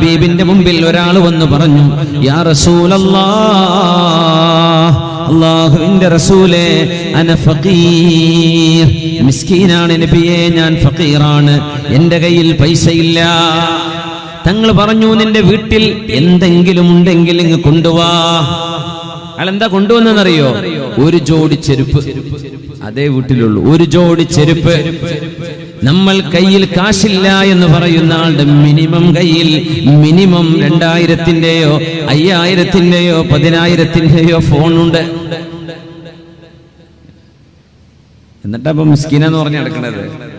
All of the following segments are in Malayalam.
ഹബീബിന്റെ മുമ്പിൽ ഒരാൾ വന്നു പറഞ്ഞു യാ റസൂലല്ലാ അള്ളാഹുവിന്റെ റസൂലേ അന ഫഖീർ. മിസ്കീനാണ് ഞാൻ ഫഖീറാണ്. എന്റെ കയ്യിൽ പൈസയില്ല. തങ്ങൾ പറഞ്ഞു നിന്റെ വീട്ടിൽ എന്തെങ്കിലും ഉണ്ടെങ്കിൽ ഇങ്ങ് കൊണ്ടുവാ. അയാൾ എന്താ കൊണ്ടുവന്നെന്നറിയോ ഒരു ജോഡി ചെരുപ്പ്. അതേ വീട്ടിലുള്ളൂ. ഒരു ജോഡി ചെരുപ്പ്. നമ്മൾ കയ്യിൽ കാശില്ല എന്ന് പറയുന്ന ആളുടെ മിനിമം കയ്യിൽ മിനിമം രണ്ടായിരത്തിന്റെയോ അയ്യായിരത്തിന്റെയോ പതിനായിരത്തിന്റെയോ ഫോണുണ്ട്. എന്നിട്ടാ മിസ്കിനെന്ന് പറഞ്ഞ് നടക്കണത്.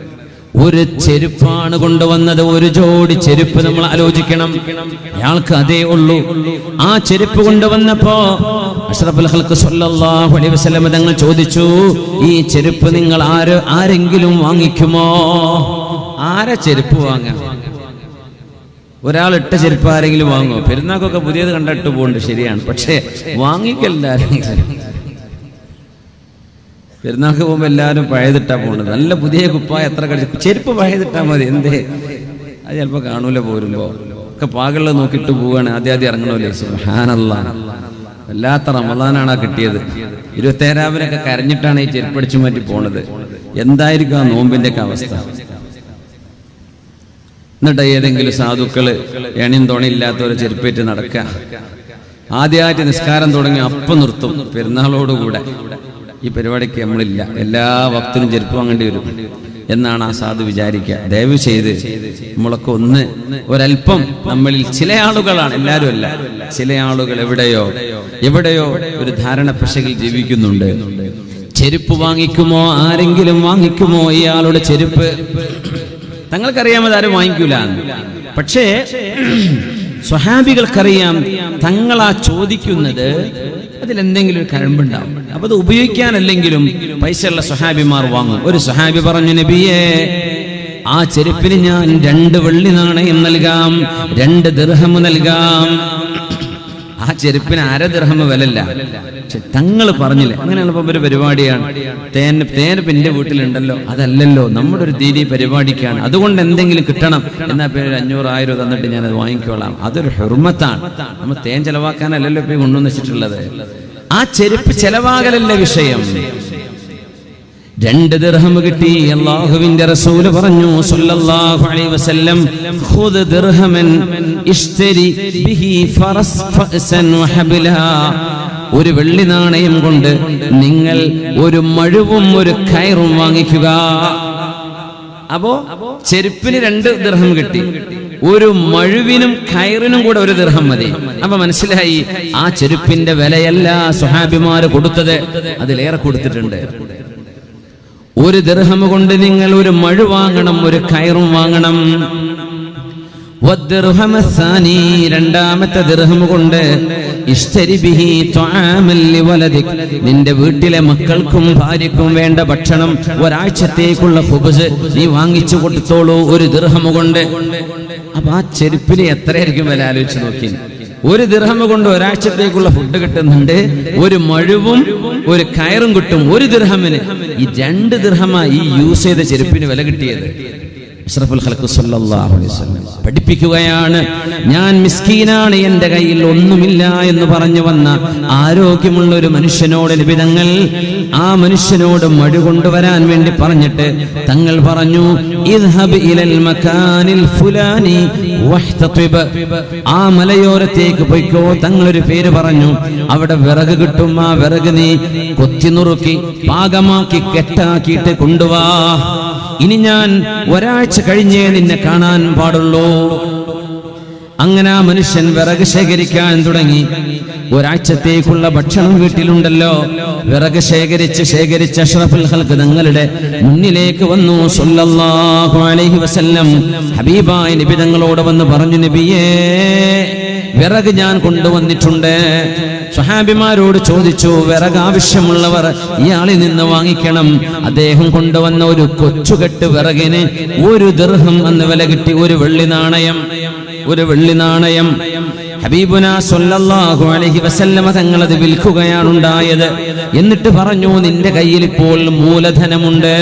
ഒരു ചെരുപ്പാണ് കൊണ്ടുവന്നത്. ഒരു ജോഡി ചെരുപ്പ് നമ്മൾ ആലോചിക്കണം. അയാൾക്ക് അതേ ഉള്ളൂ. ആ ചെരുപ്പ് കൊണ്ടുവന്നപ്പോ വസല്ലം തങ്ങൾ ചോദിച്ചു ഈ ചെരുപ്പ് നിങ്ങൾ ആര് ആരെങ്കിലും വാങ്ങിക്കുമോ? ആരെ ചെരുപ്പ് വാങ്ങാം? ഒരാൾ ഇട്ട ചെരുപ്പ് ആരെങ്കിലും വാങ്ങുമോ? പെരുന്നാക്കൊക്കെ പുതിയത് കണ്ടിട്ട് പോകുന്നുണ്ട് ശരിയാണ്. പക്ഷേ വാങ്ങിക്കല്ല. ആരെങ്കിലും പെരുന്നാൾക്ക് പോകുമ്പോൾ എല്ലാവരും പഴയതിട്ടാ പോണത്. നല്ല പുതിയ കുപ്പായ എത്ര കളിച്ച് ചെരുപ്പ് പഴയതിട്ടാ മതി എന്തേ? അത് ചിലപ്പോൾ കാണൂല പോരുമ്പോ. ഒക്കെ പാകൾ നോക്കിയിട്ട് പോവാണ്. ആദ്യം ആദ്യം ഇറങ്ങണമല്ലേ? സുഹാനല്ല വല്ലാത്ത റമദാനാണ് ആ കിട്ടിയത്. ഇരുപത്തേരാവിനൊക്കെ കരഞ്ഞിട്ടാണ് ഈ ചെരുപ്പടിച്ചു മാറ്റി പോണത്. എന്തായിരിക്കും ആ നോമ്പിന്റെ ഒക്കെ അവസ്ഥ? എന്നിട്ട് ഏതെങ്കിലും സാധുക്കൾ എണിയും തുണയില്ലാത്തവരെ ചെരുപ്പേറ്റ് നടക്കുക. ആദ്യമായിട്ട് നിസ്കാരം തുടങ്ങി അപ്പം നിർത്തും. പെരുന്നാളോടുകൂടെ. ഈ പരിപാടിക്ക് നമ്മളില്ല. എല്ലാ ഭക്തനും ചെരുപ്പ് വാങ്ങേണ്ടി വരും. എന്നാണ് ആ സാധു വിചാരിക്കുക. ദയവ് ചെയ്ത് നമ്മളൊക്കെ ഒന്ന് ഒരല്പം നമ്മളിൽ ചില ആളുകളാണ്. എല്ലാവരും അല്ല ചില ആളുകൾ എവിടെയോ എവിടെയോ ഒരു ധാരണ പശകിൽ ജീവിക്കുന്നുണ്ട്. ചെരുപ്പ് വാങ്ങിക്കുമോ? ആരെങ്കിലും വാങ്ങിക്കുമോ? ഇയാളുടെ ചെരുപ്പ്? തങ്ങൾക്കറിയാമത് ആരും വാങ്ങിക്കൂല പക്ഷേ സ്വഹാബികൾക്കറിയാം തങ്ങളാ ചോദിക്കുന്നത് അതിലെന്തെങ്കിലും ഒരു കഴമ്പുണ്ടാവും അപ്പൊ അത് ഉപയോഗിക്കാനല്ലെങ്കിലും പൈസയുള്ള സ്വഹാബിമാർ വാങ്ങും. ഒരു സ്വഹാബി പറഞ്ഞു നബിയേ ആ ചെരുപ്പിന് ഞാൻ രണ്ട് വെള്ളി നാണയം നൽകാം രണ്ട് ദീർഹം നൽകാം. ആ ചെരുപ്പിന് അര ദിർഹമ വിലല്ല. പക്ഷെ തങ്ങൾ പറഞ്ഞില്ലേ അങ്ങനെയുള്ള ഒരു പരിപാടിയാണ്. തേൻ ഇപ്പൊ എന്റെ വീട്ടിലുണ്ടല്ലോ അതല്ലല്ലോ നമ്മുടെ ഒരു ദീനി പരിപാടിക്കാണ്. അതുകൊണ്ട് എന്തെങ്കിലും കിട്ടണം. എന്നാ പേര് അഞ്ഞൂറ് ആയിരം തന്നിട്ട് ഞാൻ അത് വാങ്ങിക്കോളാം. അതൊരു ഹെർമത്താണ്. നമ്മൾ തേൻ ചെലവാക്കാനല്ലല്ലോ ഇപ്പൊ കൊണ്ടുവന്ന് വെച്ചിട്ടുള്ളത്. ചെരുപ്പ് ചെലവാകലല്ല വിഷയം? രണ്ട് ദിർഹം കിട്ടി. അള്ളാഹുവിന്റെ റസൂൽ പറഞ്ഞു സല്ലല്ലാഹു അലൈഹി വസല്ലം ഖുദ് ദിർഹമൻ ഇഷ്തരി ബിഹി ഫറസ് ഒരു വെള്ളി നാണയം കൊണ്ട് നിങ്ങൾ ഒരു മഴുവും ഒരു കയറും വാങ്ങിക്കുക. അപ്പോ ചെരുപ്പിന് രണ്ട് ദിർഹം കിട്ടി. ഒരു മഴുവിനും കയറിനും കൂടെ ഒരു ദിർഹം മതി. അപ്പൊ മനസ്സിലായി ആ ചെരുപ്പിന്റെ വിലയല്ല സുഹാബിമാര് കൊടുത്തത്. അതിലേറെ കൊടുത്തിട്ടുണ്ട്. ഒരു ദർഹമ കൊണ്ട് നിങ്ങൾ ഒരു മഴ വാങ്ങണം ഒരു കയറും വാങ്ങണം. രണ്ടാമത്തെ ദിർഹം കൊണ്ട്. നിന്റെ വീട്ടിലെ മക്കൾക്കും ഭാര്യക്കും വേണ്ട ഭക്ഷണം ഒരാഴ്ചത്തേക്കുള്ള ഫുബസ് നീ വാങ്ങിച്ചു കൊടുത്തോളൂ ഒരു ദിർഹം കൊണ്ട്. അപ്പൊ ആ ചെരുപ്പിന് എത്രയായിരിക്കും വില? ആലോചിച്ച് നോക്കി ഒരു ദിർഹമ കൊണ്ട് ഒരാഴ്ചത്തേക്കുള്ള ഫുഡ് കിട്ടുന്നുണ്ട് ഒരു മഴുവും ഒരു കയറും കിട്ടും ഒരു ദിർഹമിന്. ഈ രണ്ട് ദിർഹമ ഈ യൂസ് ചെയ്ത ചെരുപ്പിന് വില കിട്ടിയത്. പഠിപ്പിക്കുകയാണ് ഞാൻ മിസ്കീനാണ് എന്റെ കയ്യിൽ ഒന്നുമില്ല എന്ന് പറഞ്ഞു വന്ന ആരോഗ്യമുള്ള ഒരു മനുഷ്യനോട് നിബിതങ്ങൾ ആ മനുഷ്യനോട് മഴ കൊണ്ടുവരാൻ വേണ്ടി പറഞ്ഞിട്ട് തങ്ങൾ പറഞ്ഞു ഇലൽ മക്കാനിൽ ഫുലാനി ആ മലയോരത്തേക്ക് പോയിക്കോ തങ്ങളൊരു പേര് പറഞ്ഞു. അവിടെ വിറക് കിട്ടും ആ വിറക് നീ കൊത്തി നുറുക്കി പാകമാക്കി കെട്ടാക്കിയിട്ട് കൊണ്ടുവാ. ഇനി ഞാൻ ഒരാഴ്ച കഴിഞ്ഞേ നിന്നെ കാണാൻ പാടുള്ളൂ. അങ്ങനെ ആ മനുഷ്യൻ വിറക് ശേഖരിക്കാൻ തുടങ്ങി. ഒരാഴ്ചത്തേക്കുള്ള ഭക്ഷണം വീട്ടിലുണ്ടല്ലോ. വിറക് ശേഖരിച്ച് ശേഖരിച്ച് അഷ്റഫുൽ ഹൽക്ക് തങ്ങളുടെ മുന്നിലേക്ക് വന്നു. സല്ലല്ലാഹു അലൈഹി വസല്ലം ഹബീബായ നബി തങ്ങളോട് വന്ന് പറഞ്ഞു നബിയേ വിറക് ഞാൻ കൊണ്ടുവന്നിട്ടുണ്ട്. സ്വഹാബിമാരോട് ചോദിച്ചു വിറകാവശ്യമുള്ളവർ ഇയാളിൽ നിന്ന് വാങ്ങിക്കണം. അദ്ദേഹം കൊണ്ടുവന്ന ഒരു കൊച്ചുകെട്ട് വിറകിന് ഒരു ദീർഘം എന്ന് വില കിട്ടി. ഒരു വെള്ളി നാണയം ഒരു വെള്ളി നാണയം. ഹബീബുന സല്ലല്ലാഹു അലൈഹി വസല്ലമ തങ്ങൾ അത് വിൽക്കുകയാണ് ഉണ്ടായത്. എന്നിട്ട് പറഞ്ഞു നിന്റെ കയ്യിൽ ഇപ്പോൾ മൂലധനമുണ്ട്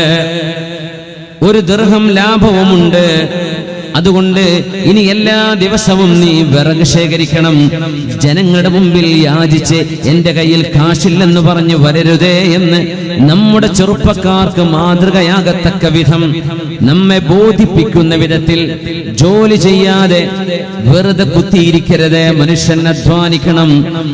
ഒരു ദീർഘം ലാഭവുമുണ്ട്. അതുകൊണ്ട് ഇനി എല്ലാ ദിവസവും നീ വിറക് ശേഖരിക്കണം. ജനങ്ങളുടെ മുമ്പിൽ യാചിച്ച് എന്റെ കയ്യിൽ കാശില്ലെന്ന് പറഞ്ഞു വരരുതേ എന്ന് നമ്മുടെ ചെറുപ്പക്കാർക്ക് മാതൃകയാകത്തക്ക വിധം നമ്മെ ബോധിപ്പിക്കുന്ന വിധത്തിൽ ജോലി ചെയ്യാതെ വെറുതെ കുത്തിയിരിക്കരുത്. മനുഷ്യൻ അധ്വാനിക്കണം.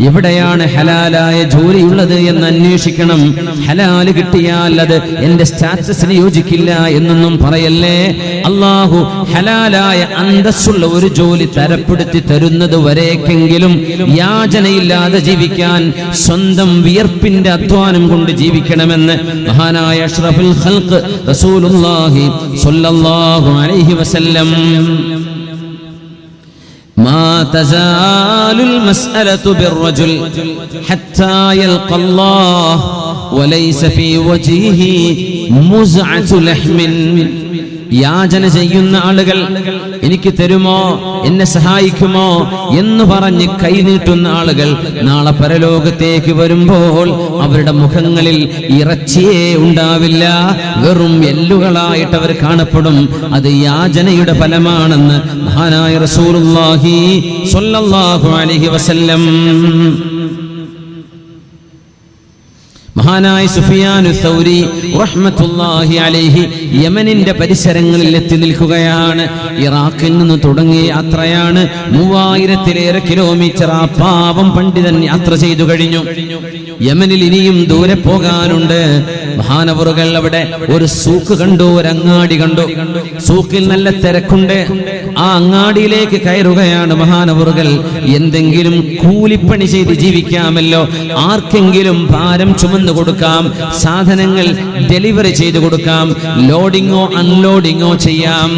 എവിടെയാണ് ഹലാലായ ജോലിയുള്ളത് എന്ന് അന്വേഷിക്കണം. ഹലാൽ കിട്ടിയാൽ അത് എന്റെ സ്റ്റാറ്റസിന് യോജിക്കില്ല എന്നൊന്നും പറയല്ലേ? അള്ളാഹു ഹലാലായ അന്തസ്സുള്ള ഒരു ജോലി തരപ്പെടുത്തി തരുന്നത് വരേക്കെങ്കിലും യാചനയില്ലാതെ ജീവിക്കാൻ സ്വന്തം വിയർപ്പിന്റെ അധ്വാനം കൊണ്ട് ജീവിക്കണമെന്ന് മഹാനായ അഷ്റഫുൽ ഖൽഖ് റസൂലുള്ളാഹി സ്വല്ലല്ലാഹു അലൈഹി വസല്ലം ما تزال المسألة بالرجل حتى يلقى الله وليس في وجهه مزعة لحم. യാചന ചെയ്യുന്ന ആളുകൾ എനിക്ക് തരുമോ? എന്നെ സഹായിക്കുമോ? എന്ന് പറഞ്ഞ് കൈനീട്ടുന്ന ആളുകൾ നാളെ പരലോകത്തേക്ക് വരുമ്പോൾ അവരുടെ മുഖങ്ങളിൽ ഇറച്ചിയേ ഉണ്ടാവില്ല. വെറും എല്ലുകളായിട്ട് അവർ കാണപ്പെടും. അത് യാചനയുടെ ഫലമാണെന്ന് മഹാനായ റസൂലുള്ളാഹി സ്വല്ലല്ലാഹു അലൈഹി വസല്ലം മഹാനായ സുഫിയാനു സൗരി റഹ്മത്തുല്ലാഹി അലൈഹി യമനിന്റെ പരിസരങ്ങളിൽ എത്തി നിൽക്കുകയാണ്. ഇറാഖിൽ നിന്ന് തുടങ്ങിയ യാത്രയാണ് മൂവായിരത്തിലേറെ കിലോമീറ്റർ ആ പാവം പണ്ഡിതൻ യാത്ര ചെയ്തു കഴിഞ്ഞു. യമനിൽ ഇനിയും ദൂരെ പോകാനുണ്ട്. മഹാനവറുകൾ അവിടെ ഒരു സൂക്ക് കണ്ടു ഒരു അങ്ങാടി കണ്ടു. സൂക്കിൽ നല്ല തിരക്കുണ്ട്. ആ അങ്ങാടിയിലേക്ക് കയറുകയാണ് മഹാനവറുകൾ. എന്തെങ്കിലും കൂലിപ്പണി ചെയ്ത് ജീവിക്കാമല്ലോ. ആർക്കെങ്കിലും ഭാരം ചുമന്നു കൊടുക്കാം സാധനങ്ങൾ ഡെലിവറി ചെയ്തു കൊടുക്കാം ലോഡിങ്ങോ അൺലോഡിങ്ങോ ചെയ്യാം.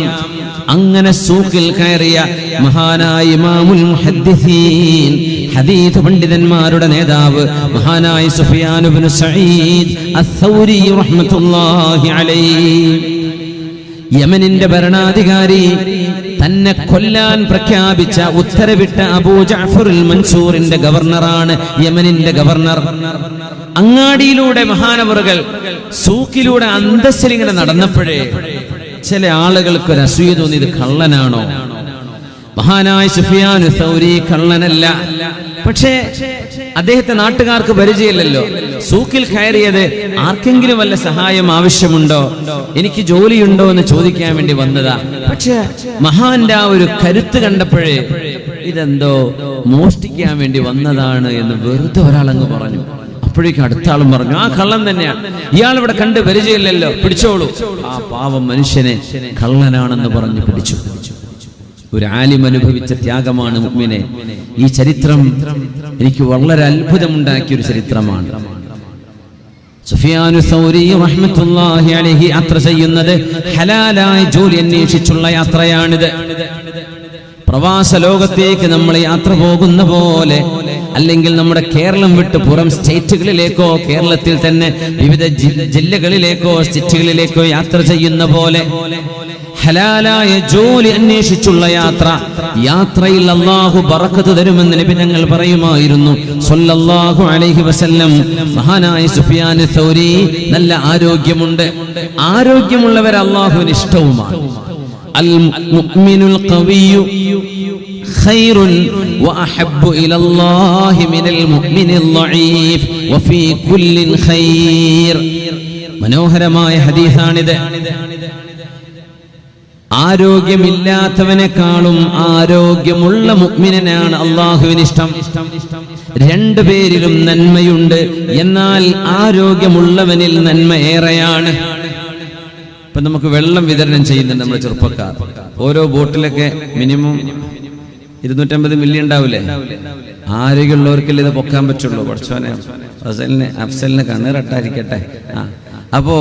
അങ്ങനെ സൂക്കിൽ കയറിയ മഹാനായ ഇമാമുൽ മുഹദ്ദിസീൻ ഹദീസ് പണ്ഡിതന്മാരുടെ നേതാവ് മഹാനായ സുഫിയാനുബിൻ സഈദ് അസ്സൗരി റഹ്മത്തുള്ളാഹി അലൈഹി. യമനിന്റെ ഭരണാധികാരി തന്നെ കൊല്ലാൻ പ്രഖ്യാപിച്ച ഉത്തരവിട്ട അബൂ ജഅഫറുൽ മൻസൂറിന്റെ ഗവർണറാണ് യമനിന്റെ ഗവർണർ. അങ്ങാടിയിലൂടെ മഹാനവറുകൾ സൂക്കിലൂടെ അന്തസ്സിലിങ്ങനെ നടന്നപ്പോഴേ ചില ആളുകൾക്ക് ഒരു അസൂയ തോന്നി ഇത് കള്ളനാണോ? മഹാനായ സുഫിയാൻ സൗരി കള്ളനല്ല. പക്ഷേ അദ്ദേഹത്തെ നാട്ടുകാർക്ക് പരിചയമില്ലല്ലോ. സൂക്കിൽ കയറിയത് ആർക്കെങ്കിലും വല്ല സഹായം ആവശ്യമുണ്ടോ? എനിക്ക് ജോലിയുണ്ടോ എന്ന് ചോദിക്കാൻ വേണ്ടി വന്നതാ. പക്ഷെ മഹാന്റെ ആ ഒരു കരുത്ത് കണ്ടപ്പോഴേ ഇതെന്തോ മോഷ്ടിക്കാൻ വേണ്ടി വന്നതാണ് എന്ന് വെറുതെ ഒരാളങ്ങ് പറഞ്ഞു. അപ്പോഴേക്കും അടുത്ത ആളും പറഞ്ഞു ആ കള്ളൻ തന്നെയാണ് ഇയാൾ ഇവിടെ കണ്ട് പരിചയമില്ലല്ലോ. പിടിച്ചോളൂ. ആ പാവം മനുഷ്യനെ കള്ളനാണെന്ന് പറഞ്ഞു പിടിച്ചു. ഒരു ആലിം അനുഭവിച്ച ത്യാഗമാണ് മുഗ്മിനെ. ഈ ചരിത്രം എനിക്ക് വളരെ അത്ഭുതമുണ്ടാക്കിയ ഒരു ചരിത്രമാണ്. സുഫിയാനു സൗരി റഹ്മത്തുള്ളാഹി അലൈഹി യാത്ര ചെയ്യുന്നത് ഹലാലായ ജോലി അന്വേഷിച്ചുള്ള യാത്രയാണിത്. പ്രവാസ ലോകത്തേക്ക് നമ്മൾ യാത്ര പോകുന്ന പോലെ അല്ലെങ്കിൽ നമ്മുടെ കേരളം വിട്ട് പുറം സ്റ്റേറ്റുകളിലേക്കോ കേരളത്തിൽ തന്നെ വിവിധ ജില്ലകളിലേക്കോ സ്റ്റേറ്റുകളിലേക്കോ യാത്ര ചെയ്യുന്ന പോലെ ഹലാലായ ജോലി അന്വേഷിച്ചുള്ള യാത്ര. യാത്രയിൽ അള്ളാഹു പറക്കത്ത് തരുമെന്ന് നബി ഞങ്ങൾ പറയുമായിരുന്നു. സ്വല്ലല്ലാഹു അലൈഹി വസല്ലം. മഹാനായ സുഫിയാൻ സൗരി നല്ല ആരോഗ്യമുണ്ട്. ആരോഗ്യമുള്ളവർ അള്ളാഹുവിന് ഇഷ്ടവുമാണ്. അൽ മുഅ്മിനുൽ ഖവിയ്യു ഖൈറുൻ വഅഹബ്ബു ഇലല്ലാഹി മിനൽ മുഅ്മിനിൽ ളഈഫ് വഫീ കുല്ലിൻ ഖൈർ മനോഹരമായ ഹദീസാണിത്. ആരോഗ്യമില്ലാത്തവനെക്കാളും ആരോഗ്യമുള്ള മുഗ്മിനാണ് അള്ളാഹുവിന് ഇഷ്ടം രണ്ടുപേരിലും നന്മയുണ്ട്. എന്നാൽ ആരോഗ്യമുള്ളവനിൽ നന്മ ഏറെയാണ്. നമുക്ക് വെള്ളം വിതരണം ചെയ്യുന്നുണ്ട് നമ്മുടെ ചെറുപ്പക്കാർ. ഓരോ ബോട്ടിലൊക്കെ മിനിമം ഇരുന്നൂറ്റമ്പത് മില്ലി ഉണ്ടാവില്ലേ? ആരോഗ്യമുള്ളവർക്കല്ലേ ഇത് പൊക്കാൻ പറ്റുള്ളൂ? പഠിച്ചോനെ അഫ്സലിനെ അഫ്സലിന് ആ. അപ്പോ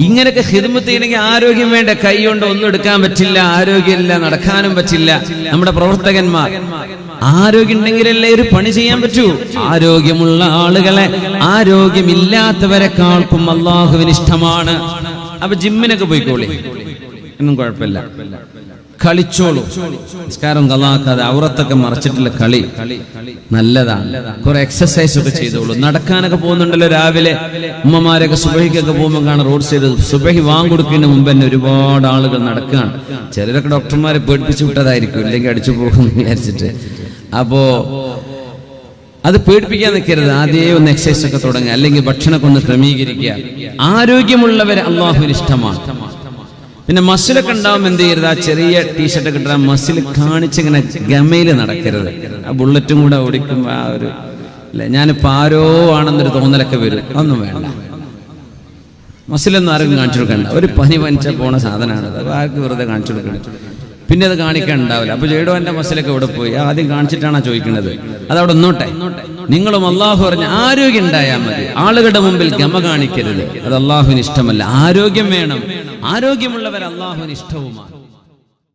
ഇങ്ങനെയൊക്കെ ഹിദ്മത്ത് ചെയ്യണമെങ്കിൽ ആരോഗ്യം വേണ്ട? കൈ കൊണ്ട് ഒന്നും എടുക്കാൻ പറ്റില്ല ആരോഗ്യമില്ല നടക്കാനും പറ്റില്ല. നമ്മുടെ പ്രവർത്തകന്മാർ. ആരോഗ്യം ഉണ്ടെങ്കിലല്ലേ ഒരു പണി ചെയ്യാൻ പറ്റൂ? ആരോഗ്യമുള്ള ആളുകളെ ആരോഗ്യമില്ലാത്തവരെക്കാൾക്കും അള്ളാഹുവിന് ഇഷ്ടമാണ്. അപ്പൊ ജിമ്മിനൊക്കെ പോയിക്കോളി. ഒന്നും കുഴപ്പമില്ല. കളിച്ചോളൂ. നിസ്കാരം കലാക്കാതെ ഔറത്തൊക്കെ മറച്ചിട്ടുള്ള കളി നല്ലതാണ്. കുറെ എക്സസൈസ് ഒക്കെ ചെയ്തോളൂ. നടക്കാനൊക്കെ പോകുന്നുണ്ടല്ലോ രാവിലെ. ഉമ്മമാരൊക്കെ സുബഹിക്കൊക്കെ പോകുമ്പോൾ കാണാം റോഡ് സൈഡ് സുബഹി വാങ്ങിക്കൊടുക്കുന്നതിന് മുമ്പ് തന്നെ ഒരുപാട് ആളുകൾ നടക്കുകയാണ് ചിലരൊക്കെ ഡോക്ടർമാരെ പേടിപ്പിച്ചു വിട്ടതായിരിക്കും. ഇല്ലെങ്കിൽ അടിച്ചു പോകും വിചാരിച്ചിട്ട്. അപ്പോ അത് പേടിപ്പിക്കാൻ നിൽക്കരുത്. ആദ്യേ ഒന്ന് എക്സസൈസ് ഒക്കെ തുടങ്ങുക. അല്ലെങ്കിൽ ഭക്ഷണമൊക്കെ ഒന്ന് ക്രമീകരിക്കുക. ആരോഗ്യമുള്ളവർ അള്ളാഹുവിന് ഇഷ്ടമാണ്. പിന്നെ മസിലൊക്കെ ഉണ്ടാവും എന്ത് ചെയ്യരുത്? ആ ചെറിയ ടീഷർട്ട് ഒക്കെ ഇട്ടാൽ മസിൽ കാണിച്ചിങ്ങനെ ഗമയിൽ നടക്കരുത്. ആ ബുള്ളറ്റും കൂടെ ഓടിക്കുമ്പോൾ ആ ഒരു അല്ലെ? ഞാനിപ്പോൾ ആരോ ആണെന്നൊരു തോന്നലൊക്കെ വരും. അതൊന്നും വേണ്ട. മസിലൊന്നും ആർക്കും കാണിച്ചു കൊടുക്കണ്ട. ഒരു പനി പനിച്ച പോണ സാധനമാണ് അത് ആർക്ക് വെറുതെ കാണിച്ചു കൊടുക്കണം പിന്നെ അത് കാണിക്കാൻ ഉണ്ടാവില്ല അപ്പൊ ജേഡോന്റെ മസിലൊക്കെ ഇവിടെ പോയി. ആദ്യം കാണിച്ചിട്ടാണ് ചോദിക്കുന്നത്? അത് അവിടെ ഒന്നോട്ടെ നിങ്ങളും അള്ളാഹു പറഞ്ഞ ആരോഗ്യം ഉണ്ടായാൽ മതി. ആളുകളുടെ മുമ്പിൽ ഗമ കാണിക്കരുത്. അത് അള്ളാഹുവിന് ഇഷ്ടമല്ല. ആരോഗ്യം വേണം. ആരോഗ്യമുള്ളവർ അള്ളാഹുവിന് ഇഷ്ടവുമാണ്.